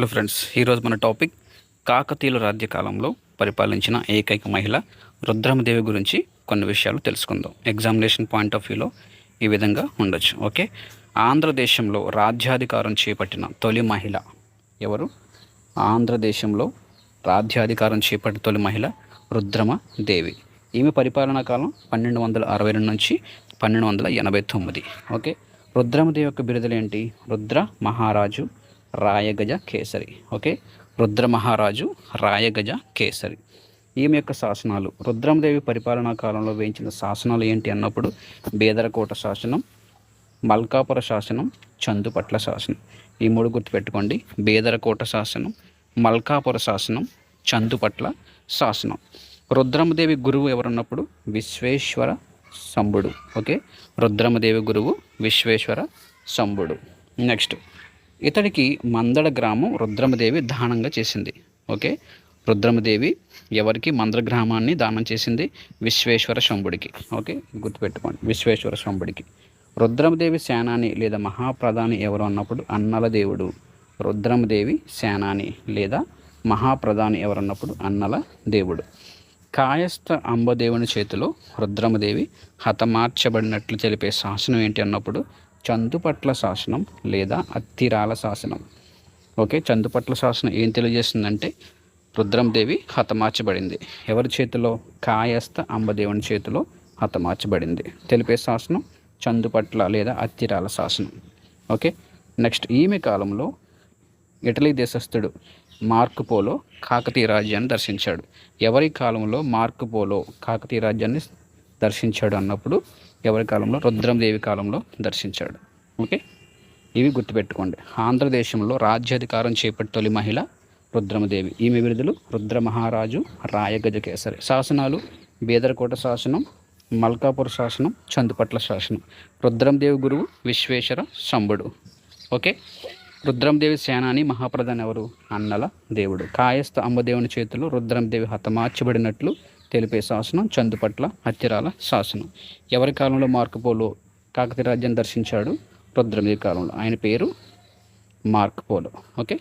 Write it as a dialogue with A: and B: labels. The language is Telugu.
A: హలో ఫ్రెండ్స్ ఈరోజు మన టాపిక్ కాకతీయుల రాజ్య కాలంలో పరిపాలించిన ఏకైక మహిళ రుద్రమదేవి గురించి కొన్ని విషయాలు తెలుసుకుందాం. ఎగ్జామినేషన్ పాయింట్ ఆఫ్ వ్యూలో ఈ విధంగా ఉండొచ్చు ఓకే? ఆంధ్రదేశంలో రాజ్యాధికారం చేపట్టిన తొలి మహిళ ఎవరు? ఆంధ్రదేశంలో రాజ్యాధికారం చేపట్టిన తొలి మహిళ రుద్రమ దేవి ఈమె పరిపాలనా కాలం పన్నెండు వందల అరవై రెండు నుంచి పన్నెండు వందల ఎనభై తొమ్మిది ఓకే? రుద్రమదేవి యొక్క బిరుదులు ఏంటి? రుద్ర మహారాజు రాయగజ కేసరి ఓకే? రుద్ర మహారాజు రాయగజ కేసరి. ఈమె యొక్క శాసనాలు రుద్రమదేవి పరిపాలనా కాలంలో వేయించిన శాసనాలు ఏంటి అన్నప్పుడు? బేదరకోట శాసనం మల్కాపుర శాసనం చందుపట్ల శాసనం. ఈ మూడు గుర్తుపెట్టుకోండి. బేదరకోట శాసనం మల్కాపుర శాసనం చందుపట్ల శాసనం. రుద్రమదేవి గురువు ఎవరున్నప్పుడు? విశ్వేశ్వర సంబుడు ఓకే? రుద్రమదేవి గురువు విశ్వేశ్వర సంబుడు. నెక్స్ట్. ఇతడికి మందడ గ్రామం రుద్రమదేవి దానంగా చేసింది. ఓకే? రుద్రమదేవి ఎవరికి మందడ గ్రామాన్ని దానం చేసింది? విశ్వేశ్వర శంభుడికి. ఓకే? గుర్తుపెట్టుకోండి. విశ్వేశ్వర శంభుడికి. రుద్రమదేవి సేనాని లేదా మహాప్రధాని ఎవరు అన్నప్పుడు అన్నల దేవుడు. రుద్రమదేవి సేనాని లేదా మహాప్రధాని ఎవరన్నప్పుడు అన్నల దేవుడు. కాయస్థ అంబదేవుని చేతిలో రుద్రమదేవి హతమార్చబడినట్లు తెలిపే శాసనం ఏంటి అన్నప్పుడు చందుపట్ల శాసనం లేదా అత్తిరాల శాసనం. ఓకే చందుపట్ల శాసనం ఏం తెలియజేస్తుందంటే రుద్రందేవి హతమార్చబడింది. ఎవరి చేతిలో? కాయస్థ అంబదేవుని చేతిలో హతమార్చబడింది. తెలిపే శాసనం చందుపట్ల లేదా అత్తిరాల శాసనం. ఓకే నెక్స్ట్ ఈమె కాలంలో ఇటలీ దేశస్థుడు మార్కుపోలో కాకతీయ రాజ్యాన్ని దర్శించాడు. ఎవరి కాలంలో మార్కుపోలో కాకతీయ రాజ్యాన్ని దర్శించాడు అన్నప్పుడు ఎవరి కాలంలో? రుద్రందేవి కాలంలో దర్శించాడు. ఓకే? ఇవి గుర్తుపెట్టుకోండి. ఆంధ్రదేశంలో రాజ్యాధికారం చేపట్టి తొలి మహిళ రుద్రమదేవి. ఈమె విరుదులు రుద్ర మహారాజు రాయగజ కేసరి శాసనాలు బీదరకోట శాసనం మల్కాపూర్ శాసనం చందుపట్ల శాసనం. రుద్రందేవి గురువు విశ్వేశ్వర శంభుడు. ఓకే? రుద్రందేవి సేనాని మహాప్రధాని ఎవరు? అన్నల దేవుడు. కాయస్థ అమ్మదేవుని చేతులు రుద్రందేవి హతమార్చబడినట్లు తెలిపే శాసనం చందుపట్ల హత్యరాల శాసనం. ఎవరి కాలంలో మార్కుపోలో కాకతీయ రాజ్యాన్ని దర్శించాడు? రుద్రమదేవి కాలంలో. ఆయన పేరు మార్క్ పోలో. ఓకే?